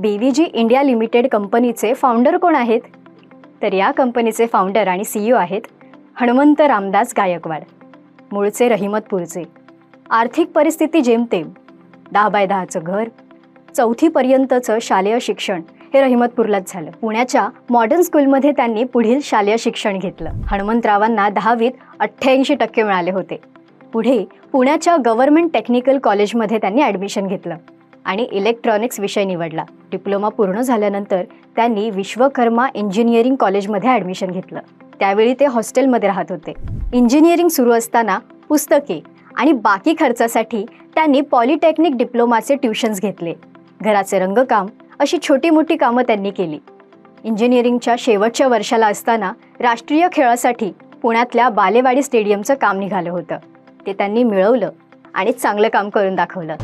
BVG India limited कंपनीचे founder कोण आहेत? तर या कंपनीचे फाउंडर आणि सीईओ आहेत हनुमंत रामदास गायकवाड मूळचे रहिमतपूरचे आर्थिक परिस्थिती जेमतेम दहा बाय दहाचं घर चौथीपर्यंतचं शालेय शिक्षण हे रहिमतपूरलाच झालं. पुण्याच्या मॉडर्न स्कूलमध्ये त्यांनी पुढील शालेय शिक्षण घेतलं. हनुमंतरावांना दहावीत अठ्ठ्याऐंशी टक्के मिळाले होते. पुढे पुण्याच्या गव्हर्नमेंट टेक्निकल कॉलेजमध्ये त्यांनी ॲडमिशन घेतलं. आणि इलेक्ट्रॉनिक्स विषय निवडला. डिप्लोमा पूर्ण झाल्यानंतर त्यांनी विश्वकर्मा इंजिनिअरिंग कॉलेजमध्ये ॲडमिशन घेतलं. त्यावेळी ते हॉस्टेलमध्ये राहत होते. इंजिनिअरिंग सुरू असताना पुस्तके आणि बाकी खर्चासाठी त्यांनी पॉलिटेक्निक डिप्लोमाचे ट्युशन्स घेतले. घराचे रंगकाम अशी छोटी मोठी कामं त्यांनी केली. इंजिनिअरिंगच्या शेवटच्या वर्षाला असताना राष्ट्रीय खेळासाठी पुण्यातल्या बालेवाडी स्टेडियमचं काम निघालं होतं. ते त्यांनी मिळवलं आणि चांगलं काम करून दाखवलं.